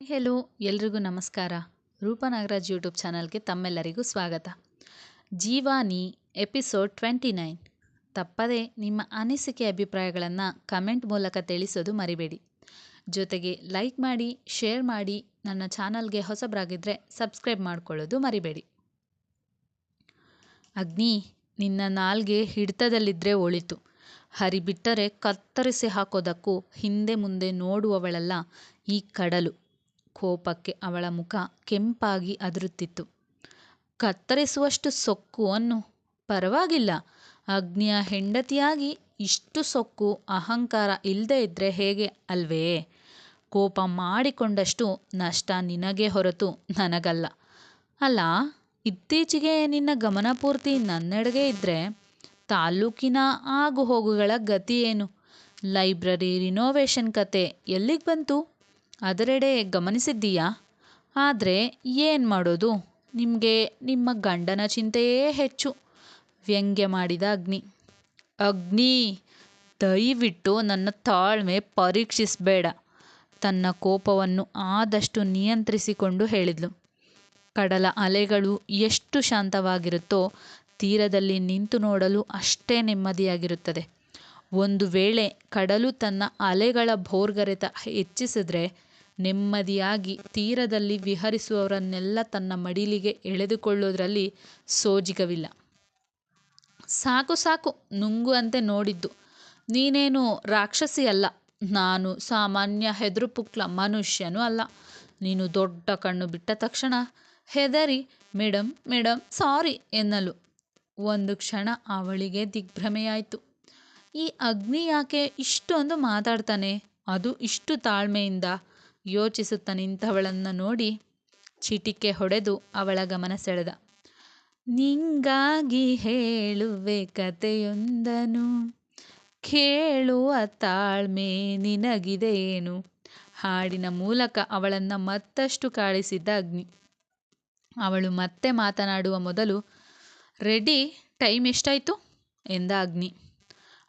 Hello, ಎಲ್ರಿಗೂ ನಮಸ್ಕಾರ. Roopa Nagaraj YouTube ಚಾನಲ್ಗೆ ತಮ್ಮೆಲ್ಲರಿಗೂ ಸ್ವಾಗತ. ಜೀವಾನಿ ಎಪಿಸೋಡ್ ಟ್ವೆಂಟಿ ನೈನ್. ತಪ್ಪದೇ ನಿಮ್ಮ ಅನಿಸಿಕೆ ಅಭಿಪ್ರಾಯಗಳನ್ನು ಕಮೆಂಟ್ ಮೂಲಕ ತಿಳಿಸೋದು ಮರಿಬೇಡಿ. ಜೊತೆಗೆ ಲೈಕ್ ಮಾಡಿ, ಶೇರ್ ಮಾಡಿ, ನನ್ನ ಚಾನಲ್ಗೆ ಹೊಸಬರಾಗಿದ್ದರೆ ಸಬ್ಸ್ಕ್ರೈಬ್ ಮಾಡ್ಕೊಳ್ಳೋದು ಮರಿಬೇಡಿ. ಅಗ್ನಿ ನಿನ್ನ ನಾಲ್ಗೆ ಹಿಡಿತದಲ್ಲಿದ್ದರೆ ಒಳಿತು. ಹರಿಬಿಟ್ಟರೆ ಕತ್ತರಿಸಿ ಹಾಕೋದಕ್ಕೂ ಹಿಂದೆ ಮುಂದೆ ನೋಡುವವಳೆಲ್ಲ ಈ ಕಡಲು. ಕೋಪಕ್ಕೆ ಅವಳ ಮುಖ ಕೆಂಪಾಗಿ ಅದರುತ್ತಿತ್ತು. ಕತ್ತರಿಸುವಷ್ಟು ಸೊಕ್ಕು ಅನ್ನು ಪರವಾಗಿಲ್ಲ. ಅಗ್ನಿಯ ಹೆಂಡತಿಯಾಗಿ ಇಷ್ಟು ಸೊಕ್ಕು, ಅಹಂಕಾರ ಇಲ್ಲದೆ ಇದ್ದರೆ ಹೇಗೆ ಅಲ್ವೇ? ಕೋಪ ಮಾಡಿಕೊಂಡಷ್ಟು ನಷ್ಟ ನಿನಗೆ ಹೊರತು ನನಗಲ್ಲ. ಅಲ್ಲ, ಇತ್ತೀಚೆಗೆ ನಿನ್ನ ಗಮನ ಪೂರ್ತಿ ನನ್ನೆಡೆಗೆ ಇದ್ದರೆ ತಾಲ್ಲೂಕಿನ ಆಗುಹೋಗುಗಳ ಗತಿ ಏನು? ಲೈಬ್ರರಿ ರಿನೋವೇಷನ್ ಕತೆ ಎಲ್ಲಿಗೆ ಬಂತು? ಅದರೆಡೆ ಗಮನಿಸಿದ್ದೀಯಾ? ಆದರೆ ಏನು ಮಾಡೋದು? ನಿಮಗೆ ನಿಮ್ಮ ಗಂಡನ ಚಿಂತೆಯೇ ಹೆಚ್ಚು. ವ್ಯಂಗ್ಯ ಮಾಡಿದ ಅಗ್ನಿ. ಅಗ್ನಿ, ದಯವಿಟ್ಟು ನನ್ನ ತಾಳ್ಮೆ ಪರೀಕ್ಷಿಸಬೇಡ. ತನ್ನ ಕೋಪವನ್ನು ಆದಷ್ಟು ನಿಯಂತ್ರಿಸಿಕೊಂಡು ಹೇಳಿದ್ಲು. ಕಡಲ ಅಲೆಗಳು ಎಷ್ಟು ಶಾಂತವಾಗಿರುತ್ತೋ, ತೀರದಲ್ಲಿ ನಿಂತು ನೋಡಲು ಅಷ್ಟೇ ನೆಮ್ಮದಿಯಾಗಿರುತ್ತದೆ. ಒಂದು ವೇಳೆ ಕಡಲು ತನ್ನ ಅಲೆಗಳ ಭೋರ್ಗರೆತ ಹೆಚ್ಚಿಸಿದ್ರೆ ನೆಮ್ಮದಿಯಾಗಿ ತೀರದಲ್ಲಿ ವಿಹರಿಸುವವರನ್ನೆಲ್ಲ ತನ್ನ ಮಡಿಲಿಗೆ ಎಳೆದುಕೊಳ್ಳೋದ್ರಲ್ಲಿ ಸೋಜಿಗವಿಲ್ಲ. ಸಾಕು ಸಾಕು, ನುಂಗುವಂತೆ ನೋಡಿದ್ದು. ನೀನೇನು ರಾಕ್ಷಸಿ ಅಲ್ಲ ನಾನು ಸಾಮಾನ್ಯ ಹೆದರು ಪುಕ್ಲ ಮನುಷ್ಯನೂ ಅಲ್ಲ. ನೀನು ದೊಡ್ಡ ಕಣ್ಣು ಬಿಟ್ಟ ತಕ್ಷಣ, ಹೆದರಿ ಮೇಡಮ್ ಮೇಡಮ್ ಸಾರಿ ಎನ್ನಲು. ಒಂದು ಕ್ಷಣ ಅವಳಿಗೆ ದಿಗ್ಭ್ರಮೆಯಾಯಿತು. ಈ ಅಗ್ನಿ ಯಾಕೆ ಇಷ್ಟೊಂದು ಮಾತಾಡ್ತಾನೆ? ಅದು ಇಷ್ಟು ತಾಳ್ಮೆಯಿಂದ ಯೋಚಿಸುತ್ತ ನಿಂತವಳನ್ನು ನೋಡಿ ಚಿಟಿಕೆ ಹೊಡೆದು ಅವಳ ಗಮನ ಸೆಳೆದ ನಿಂಗಾಗಿ ಹೇಳುವೆ ಕತೆಯೊಂದನು ಕೇಳುವ ತಾಳ್ಮೆ ನಿನಗಿದೇನು? ಹಾಡಿನ ಮೂಲಕ ಅವಳನ್ನು ಮತ್ತಷ್ಟು ಕಾಳಿಸಿದ್ದ ಅಗ್ನಿ. ಅವಳು ಮತ್ತೆ ಮಾತನಾಡುವ ಮೊದಲು, ರೆಡಿ, ಟೈಮ್ ಎಷ್ಟಾಯಿತು? ಎಂದ ಅಗ್ನಿ.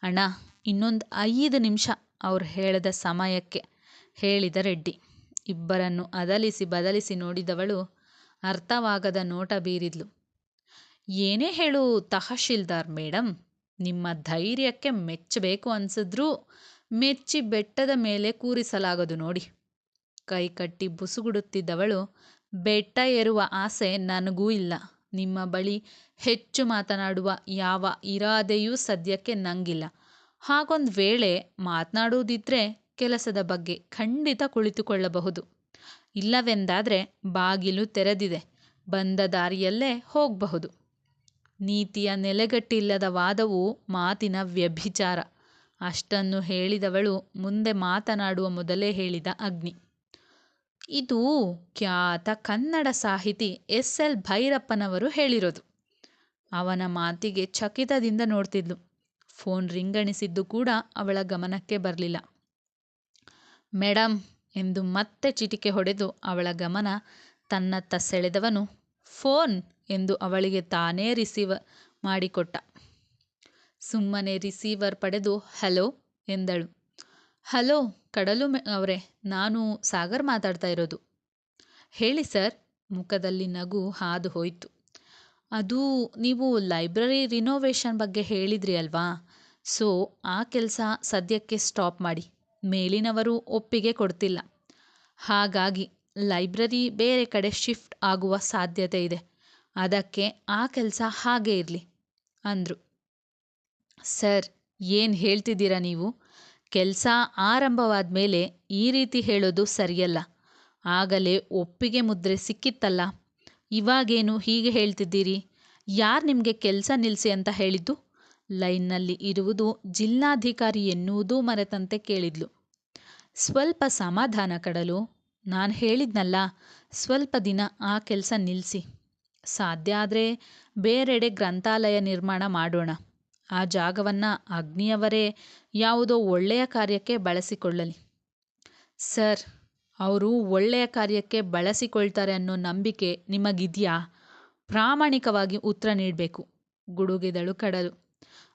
ಅಣ್ಣ, ಇನ್ನೊಂದು ಐದು ನಿಮಿಷ, ಅವ್ರು ಹೇಳಿದ ಸಮಯಕ್ಕೆ ಹೇಳಿದ ರೆಡ್ಡಿ. ಇಬ್ಬರನ್ನು ಅದಲಿಸಿ ಬದಲಿಸಿ ನೋಡಿದವಳು ಅರ್ಥವಾಗದ ನೋಟ ಬೀರಿದ್ಲು. ಏನೇ ಹೇಳು ತಹಶೀಲ್ದಾರ್ ಮೇಡಮ್ ನಿಮ್ಮ ಧೈರ್ಯಕ್ಕೆ ಮೆಚ್ಚಬೇಕು ಅನ್ಸಿದ್ರೂ ಮೆಚ್ಚಿ ಬೆಟ್ಟದ ಮೇಲೆ ಕೂರಿಸಲಾಗದು ನೋಡಿ. ಕೈಕಟ್ಟಿ ಬುಸುಗುಡುತ್ತಿದ್ದವಳು, ಬೆಟ್ಟ ಏರುವ ಆಸೆ ನನಗೂ ಇಲ್ಲ. ನಿಮ್ಮ ಬಳಿ ಹೆಚ್ಚು ಮಾತನಾಡುವ ಯಾವ ಇರಾದೆಯೂ ಸದ್ಯಕ್ಕೆ ನಂಗಿಲ್ಲ. ಹಾಗೊಂದು ವೇಳೆ ಮಾತನಾಡುವುದಿದ್ರೆ ಕೆಲಸದ ಬಗ್ಗೆ ಖಂಡಿತ ಕುಳಿತುಕೊಳ್ಳಬಹುದು. ಇಲ್ಲವೆಂದಾದರೆ ಬಾಗಿಲು ತೆರೆದಿದೆ. ಬಂದ ದಾರಿಯಲ್ಲೇ ಹೋಗಬಹುದು. ನೀತಿಯ ನೆಲೆಗಟ್ಟಿಲ್ಲದ ವಾದವು ಮಾತಿನ ವ್ಯಭಿಚಾರ. ಅಷ್ಟನ್ನು ಹೇಳಿದವಳು ಮುಂದೆ ಮಾತನಾಡುವ ಮೊದಲೇ ಹೇಳಿದ ಅಗ್ನಿ. ಇದು ಖ್ಯಾತ ಕನ್ನಡ ಸಾಹಿತಿ ಎಸ್ ಎಲ್ ಭೈರಪ್ಪನವರು ಹೇಳಿರೋದು. ಅವನ ಮಾತಿಗೆ ಚಕಿತದಿಂದ ನೋಡ್ತಿದ್ಲು. ಫೋನ್ ರಿಂಗಣಿಸಿದ್ದು ಕೂಡ ಅವಳ ಗಮನಕ್ಕೆ ಬರಲಿಲ್ಲ. ಮೇಡಮ್ ಎಂದು ಮತ್ತೆ ಚಿಟಿಕೆ ಹೊಡೆದು ಅವಳ ಗಮನ ತನ್ನತ್ತ ಸೆಳೆದವನು ಫೋನ್ ಎಂದು ಅವಳಿಗೆ ತಾನೇ ರಿಸೀವರ್ ಮಾಡಿಕೊಟ್ಟ. ಸುಮ್ಮನೆ ರಿಸೀವರ್ ಪಡೆದು ಹಲೋ ಎಂದಳು. ಹಲೋ, ಕಡಲು ಅವರೇ, ನಾನು ಸಾಗರ್ ಮಾತಾಡ್ತಾ ಇರೋದು. ಹೇಳಿ ಸರ್, ಮುಖದಲ್ಲಿ ನಗು ಹಾದು ಹೋಯಿತು. ಅದು ನೀವು ಲೈಬ್ರರಿ ರಿನೋವೇಷನ್ ಬಗ್ಗೆ ಹೇಳಿದ್ರಿ ಅಲ್ವಾ? ಸೊ, ಆ ಕೆಲಸ ಸದ್ಯಕ್ಕೆ ಸ್ಟಾಪ್ ಮಾಡಿ. ಮೇಲಿನವರು ಒಪ್ಪಿಗೆ ಕೊಡ್ತಿಲ್ಲ. ಹಾಗಾಗಿ ಲೈಬ್ರರಿ ಬೇರೆ ಕಡೆ ಶಿಫ್ಟ್ ಆಗುವ ಸಾಧ್ಯತೆ ಇದೆ. ಅದಕ್ಕೆ ಆ ಕೆಲಸ ಹಾಗೇ ಇರಲಿ, ಅಂದರು. ಸರ್, ಏನು ಹೇಳ್ತಿದ್ದೀರಾ ನೀವು? ಕೆಲಸ ಆರಂಭವಾದ ಮೇಲೆ ಈ ರೀತಿ ಹೇಳೋದು ಸರಿಯಲ್ಲ. ಆಗಲೇ ಒಪ್ಪಿಗೆ ಮುದ್ರೆ ಸಿಕ್ಕಿತ್ತಲ್ಲ. ಇವಾಗೇನು ಹೀಗೆ ಹೇಳ್ತಿದ್ದೀರಿ? ಯಾರು ನಿಮಗೆ ಕೆಲಸ ನಿಲ್ಲಿಸಿ ಅಂತ ಹೇಳಿದ್ದು? ಲೈನ್ನಲ್ಲಿ ಇರುವುದು ಜಿಲ್ಲಾಧಿಕಾರಿ ಎನ್ನುವುದೂ ಮರೆತಂತೆ ಕೇಳಿದ್ಲು. ಸ್ವಲ್ಪ ಸಮಾಧಾನ ಕಡಲು. ನಾನು ಹೇಳಿದ್ನಲ್ಲ, ಸ್ವಲ್ಪ ದಿನ ಆ ಕೆಲಸ ನಿಲ್ಲಿಸಿ ಸಾಧ್ಯ ಆದರೆ ಬೇರೆಡೆ ಗ್ರಂಥಾಲಯ ನಿರ್ಮಾಣ ಮಾಡೋಣ. ಆ ಜಾಗವನ್ನು ಅಗ್ನಿಯವರೇ ಯಾವುದೋ ಒಳ್ಳೆಯ ಕಾರ್ಯಕ್ಕೆ ಬಳಸಿಕೊಳ್ಳಲಿ. ಸರ್, ಅವರು ಒಳ್ಳೆಯ ಕಾರ್ಯಕ್ಕೆ ಬಳಸಿಕೊಳ್ತಾರೆ ಅನ್ನೋ ನಂಬಿಕೆ ನಿಮಗಿದೆಯಾ? ಪ್ರಾಮಾಣಿಕವಾಗಿ ಉತ್ತರ ನೀಡಬೇಕು. ಗುಡುಗಿದಳು ಕಡಲು.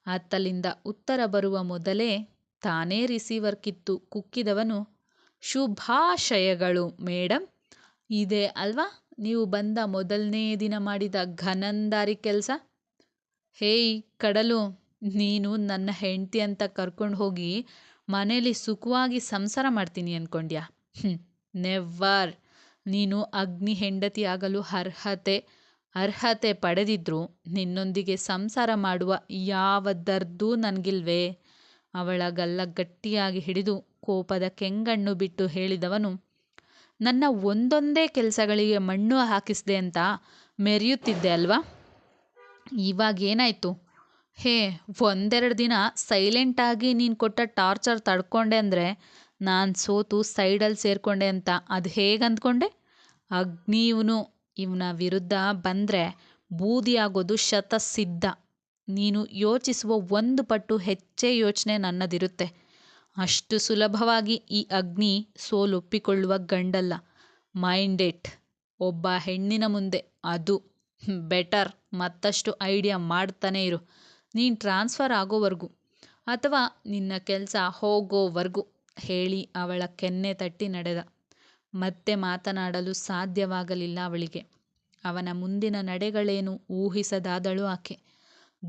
ಅತ್ತಲಿಂದ ಉತ್ತರ ಬರುವ ಮೊದಲೇ ತಾನೇ ರಿಸೀವರ್ ಕಿತ್ತು ಕುಕ್ಕಿದವನು, ಶುಭಾಶಯಗಳು ಮೇಡಮ್ ಇದೆ ಅಲ್ವಾ? ನೀವು ಬಂದ ಮೊದಲನೇ ದಿನ ಮಾಡಿದ ಘನಂದಾರಿ ಕೆಲಸ? ಹೇಯ್ ಕಡಲು ನೀನು ನನ್ನ ಹೆಂಡತಿ ಅಂತ ಕರ್ಕೊಂಡು ಹೋಗಿ ಮನೇಲಿ ಸುಖವಾಗಿ ಸಂಸಾರ ಮಾಡ್ತೀನಿ ಅಂದ್ಕೊಂಡ್ಯಾ ನೆವ್ವರ್ ನೀನು ಅಗ್ನಿ ಹೆಂಡತಿ ಆಗಲು ಅರ್ಹತೆ ಅರ್ಹತೆ ಪಡೆದಿದ್ರು ನಿನ್ನೊಂದಿಗೆ ಸಂಸಾರ ಮಾಡುವ ಯಾವ ದರ್ದೂ ನನಗಿಲ್ವೇ. ಅವಳ ಗಲ್ಲ ಗಟ್ಟಿಯಾಗಿ ಹಿಡಿದು ಕೋಪದ ಕೆಂಗಣ್ಣು ಬಿಟ್ಟು ಹೇಳಿದವನು, ನನ್ನ ಒಂದೊಂದೇ ಕೆಲಸಗಳಿಗೆ ಮಣ್ಣು ಹಾಕಿಸಿದೆ ಅಂತ ಮೆರೆಯುತ್ತಿದ್ದೆ ಅಲ್ವಾ? ಇವಾಗ ಏನಾಯಿತು ಹೇ, ಒಂದೆರಡು ದಿನ ಸೈಲೆಂಟಾಗಿ ನೀನು ಕೊಟ್ಟ ಟಾರ್ಚರ್ ತಡ್ಕೊಂಡೆ ಅಂದರೆ ನಾನು ಸೋತು ಸೈಡಲ್ಲಿ ಸೇರಿಕೊಂಡೆ ಅಂತ ಅದು ಹೇಗೆ ಅಂದ್ಕೊಂಡೆ? ಅಗ್ನಿ ಇವನು ಇವನ ವಿರುದ್ಧ ಬಂದರೆ ಬೂದಿಯಾಗೋದು ಶತಸಿದ್ಧ. ನೀನು ಯೋಚಿಸುವ ಒಂದು ಪಟ್ಟು ಹೆಚ್ಚೇ ಯೋಚನೆ ನನ್ನದಿರುತ್ತೆ. ಅಷ್ಟು ಸುಲಭವಾಗಿ ಈ ಅಗ್ನಿ ಸೋಲೊಪ್ಪಿಕೊಳ್ಳುವ ಗಂಡಲ್ಲ. ಮೈಂಡೆಟ್ ಒಬ್ಬ ಹೆಣ್ಣಿನ ಮುಂದೆ ಅದು. ಬೆಟರ್ ಮತ್ತಷ್ಟು ಐಡಿಯಾ ಮಾಡ್ತಾನೆ ಇರು. ನೀನು ಟ್ರಾನ್ಸ್ಫರ್ ಆಗೋವರೆಗೂ ಅಥವಾ ನಿನ್ನ ಕೆಲಸ ಹೋಗೋವರೆಗೂ ಹೇಳಿ ಅವಳ ಕೆನ್ನೆ ತಟ್ಟಿ ನಡೆದ. ಮತ್ತೆ ಮಾತನಾಡಲು ಸಾಧ್ಯವಾಗಲಿಲ್ಲ ಅವಳಿಗೆ. ಅವನ ಮುಂದಿನ ನಡೆಗಳೇನು ಊಹಿಸದಾದಳು ಆಕೆ.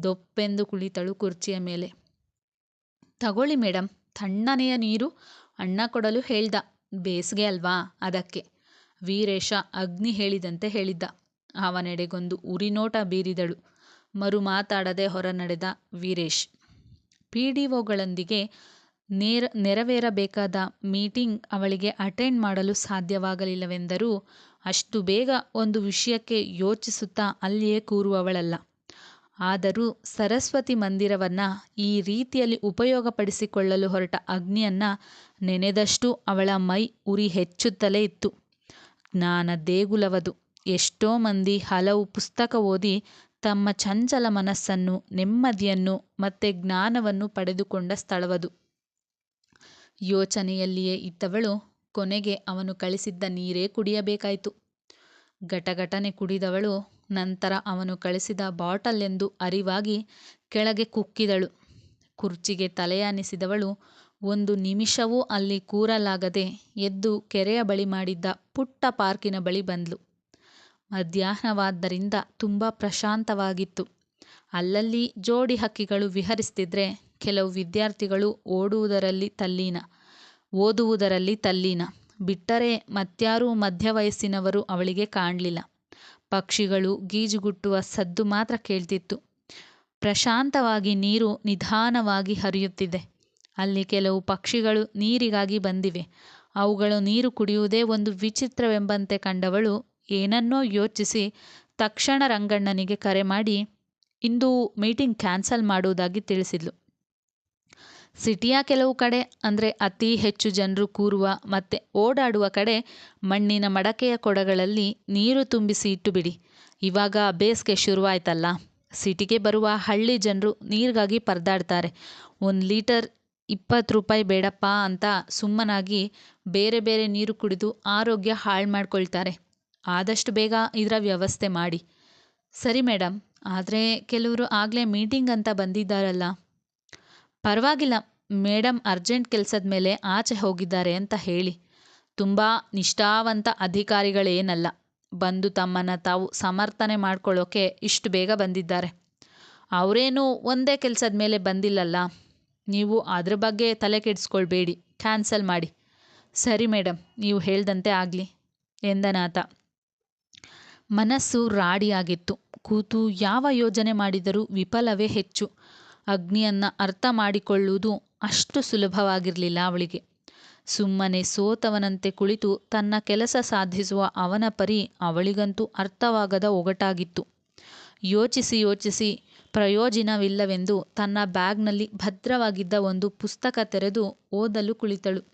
ದೊಪ್ಪೆಂದು ಕುಳಿತಳು ಕುರ್ಚಿಯ ಮೇಲೆ. ತಗೊಳ್ಳಿ ಮೇಡಮ್ ತಣ್ಣನೆಯ ನೀರು ಅಣ್ಣ ಕೊಡಲು ಹೇಳ್ದ. ಬೇಸಿಗೆ ಅಲ್ವಾ ಅದಕ್ಕೆ. ವೀರೇಶ ಅಗ್ನಿ ಹೇಳಿದಂತೆ ಹೇಳಿದ್ದ. ಅವನೆಡೆಗೊಂದು ಉರಿನೋಟ ಬೀರಿದಳು. ಮರು ಮಾತಾಡದೆ ಹೊರನಡೆದ ವೀರೇಶ್. ಪಿ ಡಿ ನೇರ, ನೆರವೇರಬೇಕಾದ ಮೀಟಿಂಗ್ ಅವಳಿಗೆ ಅಟೆಂಡ್ ಮಾಡಲು ಸಾಧ್ಯವಾಗಲಿಲ್ಲವೆಂದರೂ ಅಷ್ಟು ಬೇಗ ಒಂದು ವಿಷಯಕ್ಕೆ ಯೋಚಿಸುತ್ತಾ ಅಲ್ಲಿಯೇ ಕೂರುವವಳಲ್ಲ. ಆದರೂ ಸರಸ್ವತಿ ಮಂದಿರವನ್ನು ಈ ರೀತಿಯಲ್ಲಿ ಉಪಯೋಗಪಡಿಸಿಕೊಳ್ಳಲು ಹೊರಟ ಅಗ್ನಿಯನ್ನು ನೆನೆದಷ್ಟು ಅವಳ ಮೈ ಉರಿ ಹೆಚ್ಚುತ್ತಲೇ ಇತ್ತು. ಜ್ಞಾನ ದೇಗುಲವದು. ಎಷ್ಟೋ ಮಂದಿ ಹಲವು ಪುಸ್ತಕ ಓದಿ ತಮ್ಮ ಚಂಚಲ ಮನಸ್ಸನ್ನು, ನೆಮ್ಮದಿಯನ್ನು ಮತ್ತೆ ಜ್ಞಾನವನ್ನು ಪಡೆದುಕೊಂಡ ಸ್ಥಳವದು. ಯೋಚನೆಯಲ್ಲಿಯೇ ಇದ್ದವಳು ಕೊನೆಗೆ ಅವನು ಕಳಿಸಿದ್ದ ನೀರೇ ಕುಡಿಯಬೇಕಾಯಿತು. ಘಟಘಟನೆ ಕುಡಿದವಳು ನಂತರ ಅವನು ಕಳಿಸಿದ ಬಾಟಲ್ ಎಂದು ಅರಿವಾಗಿ ಕೆಳಗೆ ಕುಕ್ಕಿದಳು. ಕುರ್ಚಿಗೆ ತಲೆಯಾನಿಸಿದವಳು ಒಂದು ನಿಮಿಷವೂ ಅಲ್ಲಿ ಕೂರಲಾಗದೆ ಎದ್ದು ಕೆರೆಯ ಬಳಿ ಮಾಡಿದ್ದ ಪುಟ್ಟ ಪಾರ್ಕಿನ ಬಳಿ ಬಂದ್ಲು. ಮಧ್ಯಾಹ್ನವಾದ್ದರಿಂದ ತುಂಬ ಪ್ರಶಾಂತವಾಗಿತ್ತು. ಅಲ್ಲಲ್ಲಿ ಜೋಡಿ ಹಕ್ಕಿಗಳು ವಿಹರಿಸ್ತಿದ್ರೆ ಕೆಲವು ವಿದ್ಯಾರ್ಥಿಗಳು ಓಡುವುದರಲ್ಲಿ ತಲ್ಲೀನ, ಓದುವುದರಲ್ಲಿ ತಲ್ಲೀನ. ಬಿಟ್ಟರೆ ಮತ್ಯಾರೂ ಮಧ್ಯವಯಸ್ಸಿನವರು ಅವಳಿಗೆ ಕಾಣಲಿಲ್ಲ. ಪಕ್ಷಿಗಳು ಗೀಜುಗುಟ್ಟುವ ಸದ್ದು ಮಾತ್ರ ಕೇಳ್ತಿತ್ತು. ಪ್ರಶಾಂತವಾಗಿ ನೀರು ನಿಧಾನವಾಗಿ ಹರಿಯುತ್ತಿದೆ. ಅಲ್ಲಿ ಕೆಲವು ಪಕ್ಷಿಗಳು ನೀರಿಗಾಗಿ ಬಂದಿವೆ. ಅವುಗಳು ನೀರು ಕುಡಿಯುವುದೇ ಒಂದು ವಿಚಿತ್ರವೆಂಬಂತೆ ಕಂಡವಳು ಏನನ್ನೋ ಯೋಚಿಸಿ ತಕ್ಷಣ ರಂಗಣ್ಣನಿಗೆ ಕರೆ ಮಾಡಿ, ಇಂದು ಮೀಟಿಂಗ್ ಕ್ಯಾನ್ಸಲ್ ಮಾಡುವುದಾಗಿ ತಿಳಿಸಿದ್ಲು. ಸಿಟಿಯ ಕೆಲವು ಕಡೆ ಅಂದರೆ ಅತಿ ಹೆಚ್ಚು ಜನರು ಕೂರುವ ಮತ್ತು ಓಡಾಡುವ ಕಡೆ ಮಣ್ಣಿನ ಮಡಕೆಯ ಕೊಡಗಳಲ್ಲಿ ನೀರು ತುಂಬಿಸಿ ಇಟ್ಟುಬಿಡಿ. ಇವಾಗ ಬೇಸಿಗೆ ಶುರುವಾಯ್ತಲ್ಲ. ಸಿಟಿಗೆ ಬರುವ ಹಳ್ಳಿ ಜನರು ನೀರಿಗಾಗಿ ಪರದಾಡ್ತಾರೆ. ಒಂದು ಲೀಟರ್ ಇಪ್ಪತ್ತು ರೂಪಾಯಿ ಬೇಡಪ್ಪ ಅಂತ ಸುಮ್ಮನಾಗಿ ಬೇರೆ ಬೇರೆ ನೀರು ಕುಡಿದು ಆರೋಗ್ಯ ಹಾಳು ಮಾಡ್ಕೊಳ್ತಾರೆ. ಆದಷ್ಟು ಬೇಗ ಇದರ ವ್ಯವಸ್ಥೆ ಮಾಡಿ. ಸರಿ ಮೇಡಮ್ ಆದರೆ ಕೆಲವರು ಆಗಲೇ ಮೀಟಿಂಗ್ ಅಂತ ಬಂದಿದ್ದಾರಲ್ಲ. ಪರವಾಗಿಲ್ಲ ಮೇಡಮ್ ಅರ್ಜೆಂಟ್ ಕೆಲಸದ ಮೇಲೆ ಆಚೆ ಹೋಗಿದ್ದಾರೆ ಅಂತ ಹೇಳಿ. ತುಂಬ ನಿಷ್ಠಾವಂತ ಅಧಿಕಾರಿಗಳೇನಲ್ಲ, ಬಂದು ತಮ್ಮನ್ನು ತಾವು ಸಮರ್ಥನೆ ಮಾಡ್ಕೊಳ್ಳೋಕೆ ಇಷ್ಟು ಬೇಗ ಬಂದಿದ್ದಾರೆ. ಅವರೇನು ಒಂದೇ ಕೆಲಸದ ಮೇಲೆ ಬಂದಿಲ್ಲಲ್ಲ, ನೀವು ಅದ್ರ ಬಗ್ಗೆ ತಲೆ ಕೆಡಿಸ್ಕೊಳ್ಬೇಡಿ, ಕ್ಯಾನ್ಸಲ್ ಮಾಡಿ. ಸರಿ ಮೇಡಮ್ ನೀವು ಹೇಳ್ದಂತೆ ಆಗಲಿ ಎಂದನಾತ. ಮನಸ್ಸು ರಾಡಿಯಾಗಿತ್ತು. ಕೂತು ಯಾವ ಯೋಜನೆ ಮಾಡಿದರೂ ವಿಫಲವೇ ಹೆಚ್ಚು. ಅಗ್ನಿಯನ್ನು ಅರ್ಥ ಮಾಡಿಕೊಳ್ಳುವುದು ಅಷ್ಟು ಸುಲಭವಾಗಿರಲಿಲ್ಲ ಅವಳಿಗೆ. ಸುಮ್ಮನೆ ಸೋತವನಂತೆ ಕುಳಿತು ತನ್ನ ಕೆಲಸ ಸಾಧಿಸುವ ಅವನ ಪರಿ ಅವಳಿಗಂತೂ ಅರ್ಥವಾಗದ ಒಗಟಾಗಿತ್ತು. ಯೋಚಿಸಿ ಯೋಚಿಸಿ ಪ್ರಯೋಜನವಿಲ್ಲವೆಂದು ತನ್ನ ಬ್ಯಾಗ್ನಲ್ಲಿ ಭದ್ರವಾಗಿದ್ದ ಒಂದು ಪುಸ್ತಕ ತೆರೆದು ಓದಲು ಕುಳಿತಳು.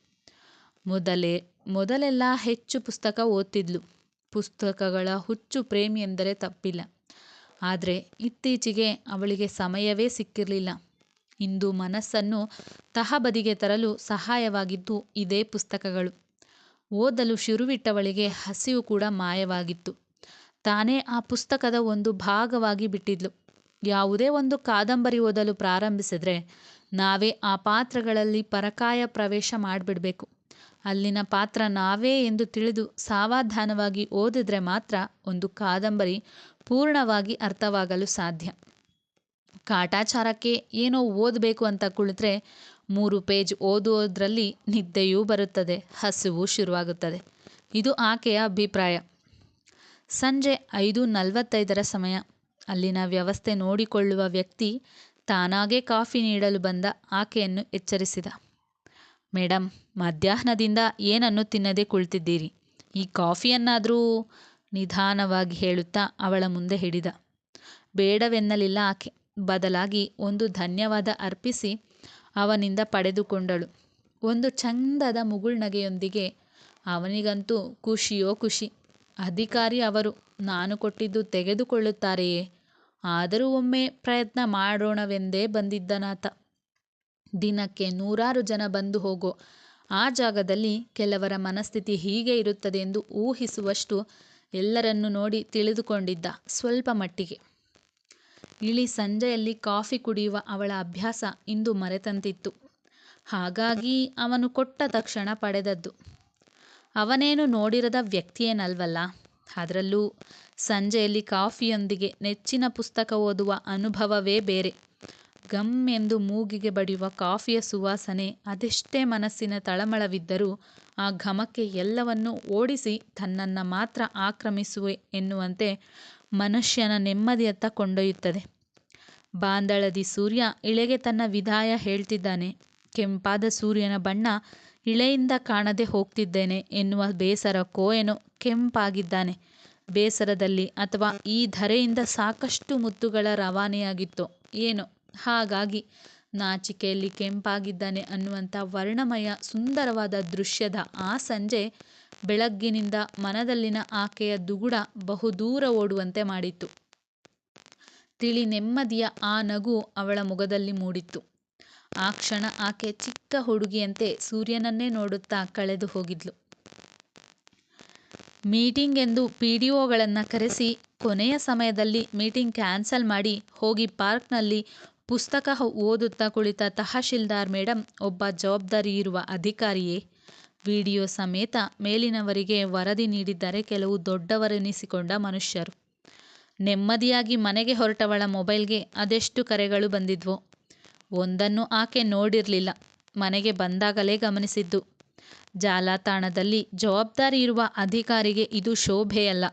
ಮೊದಲೇ, ಮೊದಲೆಲ್ಲ ಹೆಚ್ಚು ಪುಸ್ತಕ ಓದ್ತಿದ್ಲು. ಪುಸ್ತಕಗಳ ಹುಚ್ಚು ಪ್ರೇಮಿ ಎಂದರೆ ತಪ್ಪಿಲ್ಲ. ಆದರೆ ಇತ್ತೀಚೆಗೆ ಅವಳಿಗೆ ಸಮಯವೇ ಸಿಕ್ಕಿರಲಿಲ್ಲ. ಇಂದು ಮನಸ್ಸನ್ನು ತಹಬದಿಗೆ ತರಲು ಸಹಾಯವಾಗಿದ್ದು ಇದೇ ಪುಸ್ತಕಗಳು. ಓದಲು ಶುರುವಿಟ್ಟವಳಿಗೆ ಹಸಿವು ಕೂಡ ಮಾಯವಾಗಿತ್ತು. ತಾನೇ ಆ ಪುಸ್ತಕದ ಒಂದು ಭಾಗವಾಗಿ ಬಿಟ್ಟಿದ್ಲು. ಯಾವುದೇ ಒಂದು ಕಾದಂಬರಿ ಓದಲು ಪ್ರಾರಂಭಿಸಿದ್ರೆ ನಾವೇ ಆ ಪಾತ್ರಗಳಲ್ಲಿ ಪರಕಾಯ ಪ್ರವೇಶ ಮಾಡಿಬಿಡಬೇಕು. ಅಲ್ಲಿನ ಪಾತ್ರ ನಾವೇ ಎಂದು ತಿಳಿದು ಸಾವಧಾನವಾಗಿ ಓದಿದ್ರೆ ಮಾತ್ರ ಒಂದು ಕಾದಂಬರಿ ಪೂರ್ಣವಾಗಿ ಅರ್ಥವಾಗಲು ಸಾಧ್ಯ. ಕಾಟಾಚಾರಕ್ಕೆ ಏನೋ ಓದಬೇಕು ಅಂತ ಕುಳಿತರೆ ಮೂರು ಪೇಜ್ ಓದುವುದರಲ್ಲಿ ನಿದ್ದೆಯೂ ಬರುತ್ತದೆ, ಹಸಿವು ಶುರುವಾಗುತ್ತದೆ. ಇದು ಆಕೆಯ ಅಭಿಪ್ರಾಯ. ಸಂಜೆ ಐದು ನಲವತ್ತೈದರ ಸಮಯ. ಅಲ್ಲಿನ ವ್ಯವಸ್ಥೆ ನೋಡಿಕೊಳ್ಳುವ ವ್ಯಕ್ತಿ ತಾನಾಗೇ ಕಾಫಿ ನೀಡಲು ಬಂದ ಆಕೆಯನ್ನು ಎಚ್ಚರಿಸಿದ. ಮೇಡಮ್ ಮಧ್ಯಾಹ್ನದಿಂದ ಏನನ್ನು ತಿನ್ನದೆ ಕುಳಿತಿದ್ದೀರಿ? ಈ ಕಾಫಿಯನ್ನಾದರೂ ನಿಧಾನವಾಗಿ ಹೇಳುತ್ತಾ ಅವಳ ಮುಂದೆ ಹಿಡಿದ. ಬೇಡವೆನ್ನಲಿಲ್ಲ ಆಕೆ. ಬದಲಾಗಿ ಒಂದು ಧನ್ಯವಾದ ಅರ್ಪಿಸಿ ಅವನಿಂದ ಪಡೆದುಕೊಂಡಳು. ಒಂದು ಚಂದದ ಮುಗುಳ್ನಗೆಯೊಂದಿಗೆ ಅವನಿಗಂತೂ ಖುಷಿಯೋ ಖುಷಿ. ಅಧಿಕಾರಿ ಅವರು, ನಾನು ಕೊಟ್ಟಿದ್ದು ತೆಗೆದುಕೊಳ್ಳುತ್ತಾರೆಯೇ? ಆದರೂ ಒಮ್ಮೆ ಪ್ರಯತ್ನ ಮಾಡೋಣವೆಂದೇ ಬಂದಿದ್ದನಾತ. ದಿನಕ್ಕೆ ನೂರಾರು ಜನ ಬಂದು ಹೋಗೋ. ಆ ಜಾಗದಲ್ಲಿ ಕೆಲವರ ಮನಸ್ಥಿತಿ ಹೀಗೆ ಇರುತ್ತದೆ ಎಂದು ಊಹಿಸುವಷ್ಟು ಎಲ್ಲರನ್ನು ನೋಡಿ ತಿಳಿದುಕೊಂಡಿದ್ದ ಸ್ವಲ್ಪ ಮಟ್ಟಿಗೆ. ಇಳಿ ಸಂಜೆಯಲ್ಲಿ ಕಾಫಿ ಕುಡಿಯುವ ಅವಳ ಅಭ್ಯಾಸ ಇಂದು ಮರೆತಂತಿತ್ತು. ಹಾಗಾಗಿ ಅವನು ಕೊಟ್ಟ ತಕ್ಷಣ ಪಡೆದದ್ದು. ಅವನೇನು ನೋಡಿರದ ವ್ಯಕ್ತಿಯೇನಲ್ವಲ್ಲ. ಅದರಲ್ಲೂ ಸಂಜೆಯಲ್ಲಿ ಕಾಫಿಯೊಂದಿಗೆ ನೆಚ್ಚಿನ ಪುಸ್ತಕ ಓದುವ ಅನುಭವವೇ ಬೇರೆ. ಗಮ್ ಎಂದು ಮೂಗಿಗೆ ಬಡಿಯುವ ಕಾಫಿಯ ಸುವಾಸನೆ ಅದೆಷ್ಟೇ ಮನಸ್ಸಿನ ತಳಮಳವಿದ್ದರೂ ಆ ಘಮಕ್ಕೆ ಎಲ್ಲವನ್ನೂ ಓಡಿಸಿ ತನ್ನನ್ನು ಮಾತ್ರ ಆಕ್ರಮಿಸುವೆ ಎನ್ನುವಂತೆ ಮನುಷ್ಯನ ನೆಮ್ಮದಿಯತ್ತ ಕೊಂಡೊಯ್ಯುತ್ತದೆ. ಬಾಂದಳದಿ ಸೂರ್ಯ ಇಳೆಗೆ ತನ್ನ ವಿದಾಯ ಹೇಳ್ತಿದ್ದಾನೆ. ಕೆಂಪಾದ ಸೂರ್ಯನ ಬಣ್ಣ ಇಳೆಯಿಂದ ಕಾಣದೆ ಹೋಗ್ತಿದ್ದೇನೆ ಎನ್ನುವ ಬೇಸರ ಏನೋ ಕೆಂಪಾಗಿದ್ದಾನೆ. ಬೇಸರದಲ್ಲಿ ಅಥವಾ ಈ ಧರೆಯಿಂದ ಸಾಕಷ್ಟು ಮುತ್ತುಗಳ ರವಾನೆಯಾಗಿತ್ತು. ಏನೋ? ಹಾಗಾಗಿ ನಾಚಿಕೆಯಲ್ಲಿ ಕೆಂಪಾಗಿದ್ದಾನೆ ಅನ್ನುವಂಥ ವರ್ಣಮಯ ಸುಂದರವಾದ ದೃಶ್ಯದ ಆ ಸಂಜೆ ಬೆಳಗ್ಗಿನಿಂದ ಮನದಲ್ಲಿನ ಆಕೆಯ ದುಗುಡ ಬಹುದೂರ ಓಡುವಂತೆ ಮಾಡಿತ್ತು. ತಿಳಿ ನೆಮ್ಮದಿಯ ಆ ನಗು ಅವಳ ಮುಖದಲ್ಲಿ ಮೂಡಿತ್ತು. ಆ ಕ್ಷಣ ಆಕೆ ಚಿಕ್ಕ ಹುಡುಗಿಯಂತೆ ಸೂರ್ಯನನ್ನೇ ನೋಡುತ್ತಾ ಕಳೆದು ಹೋಗಿದ್ಲು. ಮೀಟಿಂಗ್ ಎಂದು ಪಿ ಡಿ ಒಗಳನ್ನು ಕರೆಸಿ ಕೊನೆಯ ಸಮಯದಲ್ಲಿ ಮೀಟಿಂಗ್ ಕ್ಯಾನ್ಸಲ್ ಮಾಡಿ ಹೋಗಿ ಪಾರ್ಕ್ನಲ್ಲಿ ಪುಸ್ತಕ ಓದುತ್ತಾ ಕುಳಿತ ತಹಶೀಲ್ದಾರ್ ಮೇಡಂ, ಒಬ್ಬ ಜವಾಬ್ದಾರಿ ಇರುವ ಅಧಿಕಾರಿಯೇ? ವಿಡಿಯೋ ಸಮೇತ ಮೇಲಿನವರಿಗೆ ವರದಿ ನೀಡಿದ್ದಾರೆ ಕೆಲವು ದೊಡ್ಡವರೆನಿಸಿಕೊಂಡ ಮನುಷ್ಯರು. ನೆಮ್ಮದಿಯಾಗಿ ಮನೆಗೆ ಹೊರಟವಳ ಮೊಬೈಲ್ಗೆ ಅದೆಷ್ಟು ಕರೆಗಳು ಬಂದಿದ್ವು? ಒಂದನ್ನು ಆಕೆ ನೋಡಿರಲಿಲ್ಲ, ಮನೆಗೆ ಬಂದಾಗಲೇ ಗಮನಿಸಿದ್ದು. ಜಾಲತಾಣದಲ್ಲಿ ಜವಾಬ್ದಾರಿ ಇರುವ ಅಧಿಕಾರಿಗೆ ಇದು ಶೋಭೆಯಲ್ಲ.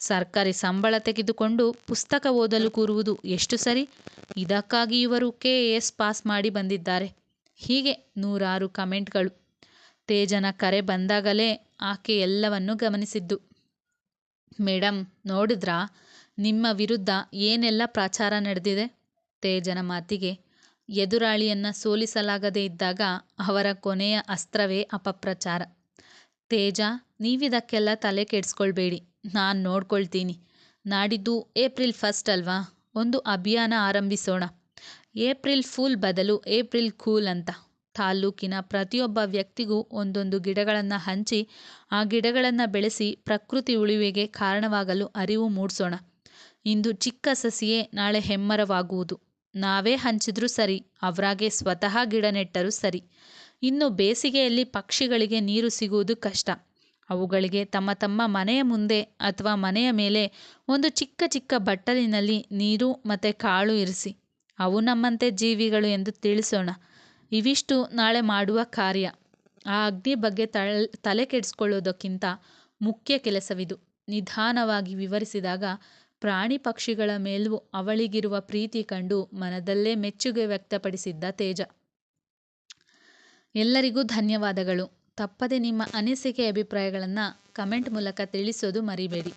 ಸರ್ಕಾರಿ ಸಂಬಳ ತೆಗೆದುಕೊಂಡು ಪುಸ್ತಕ ಓದಲು ಕೂರುವುದು ಎಷ್ಟು ಸರಿ? ಇದಕ್ಕಾಗಿ ಇವರು ಕೆ ಎಸ್ ಪಾಸ್ ಮಾಡಿ ಬಂದಿದ್ದಾರೆ. ಹೀಗೆ ನೂರಾರು ಕಮೆಂಟ್ಗಳು. ತೇಜನ ಕರೆ ಬಂದಾಗಲೇ ಆಕೆ ಎಲ್ಲವನ್ನೂ ಗಮನಿಸಿದ್ದು. ಮೇಡಮ್ ನೋಡಿದ್ರಾ? ನಿಮ್ಮ ವಿರುದ್ಧ ಏನೆಲ್ಲ ಪ್ರಚಾರ ನಡೆದಿದೆ? ತೇಜನ ಮಾತಿಗೆ ಎದುರಾಳಿಯನ್ನು ಸೋಲಿಸಲಾಗದೇ ಇದ್ದಾಗ ಅವರ ಕೊನೆಯ ಅಸ್ತ್ರವೇ ಅಪಪ್ರಚಾರ. ತೇಜ, ನೀವಿದಕ್ಕೆಲ್ಲ ತಲೆ ಕೆಡಿಸ್ಕೊಳ್ಬೇಡಿ. ನಾನು ನೋಡ್ಕೊಳ್ತೀನಿ. ನಾಡಿದ್ದು ಏಪ್ರಿಲ್ ಫಸ್ಟ್ ಅಲ್ವಾ? ಒಂದು ಅಭಿಯಾನ ಆರಂಭಿಸೋಣ. ಏಪ್ರಿಲ್ ಫೂಲ್ ಬದಲು ಏಪ್ರಿಲ್ ಕೂಲ್ ಅಂತ. ತಾಲ್ಲೂಕಿನ ಪ್ರತಿಯೊಬ್ಬ ವ್ಯಕ್ತಿಗೂ ಒಂದೊಂದು ಗಿಡಗಳನ್ನು ಹಂಚಿ, ಆ ಗಿಡಗಳನ್ನು ಬೆಳೆಸಿ ಪ್ರಕೃತಿ ಉಳಿವಿಗೆ ಕಾರಣವಾಗಲು ಅರಿವು ಮೂಡಿಸೋಣ. ಇಂದು ಚಿಕ್ಕ ಸಸಿಯೇ ನಾಳೆ ಹೆಮ್ಮರವಾಗುವುದು. ನಾವೇ ಹಂಚಿದ್ರೂ ಸರಿ, ಅವರಾಗೆ ಸ್ವತಃ ಗಿಡ ನೆಟ್ಟರೂ ಸರಿ. ಇನ್ನು ಬೇಸಿಗೆಯಲ್ಲಿ ಪಕ್ಷಿಗಳಿಗೆ ನೀರು ಸಿಗುವುದು ಕಷ್ಟ. ಅವುಗಳಿಗೆ ತಮ್ಮ ತಮ್ಮ ಮನೆಯ ಮುಂದೆ ಅಥವಾ ಮನೆಯ ಮೇಲೆ ಒಂದು ಚಿಕ್ಕ ಚಿಕ್ಕ ಬಟ್ಟಲಿನಲ್ಲಿ ನೀರು ಮತ್ತು ಕಾಳು ಇರಿಸಿ. ಅವು ನಮ್ಮಂತೆ ಜೀವಿಗಳು ಎಂದು ತಿಳಿಸೋಣ. ಇವಿಷ್ಟು ನಾಳೆ ಮಾಡುವ ಕಾರ್ಯ. ಆ ಅಗ್ನಿ ಬಗ್ಗೆ ತಲೆ ಕೆಡಿಸ್ಕೊಳ್ಳೋದಕ್ಕಿಂತ ಮುಖ್ಯ ಕೆಲಸವಿದು. ನಿಧಾನವಾಗಿ ವಿವರಿಸಿದಾಗ ಪ್ರಾಣಿ ಪಕ್ಷಿಗಳ ಮೇಲೂ ಅವಳಿಗಿರುವ ಪ್ರೀತಿ ಕಂಡು ಮನದಲ್ಲೇ ಮೆಚ್ಚುಗೆ ವ್ಯಕ್ತಪಡಿಸಿದ್ದ ತೇಜ. ಎಲ್ಲರಿಗೂ ಧನ್ಯವಾದಗಳು. ತಪ್ಪದೆ ನಿಮ್ಮ ಅನಿಸಿಕೆ ಅಭಿಪ್ರಾಯಗಳನ್ನ ಕಮೆಂಟ್ ಮೂಲಕ ತಿಳಿಸೋದು ಮರಿಬೇಡಿ.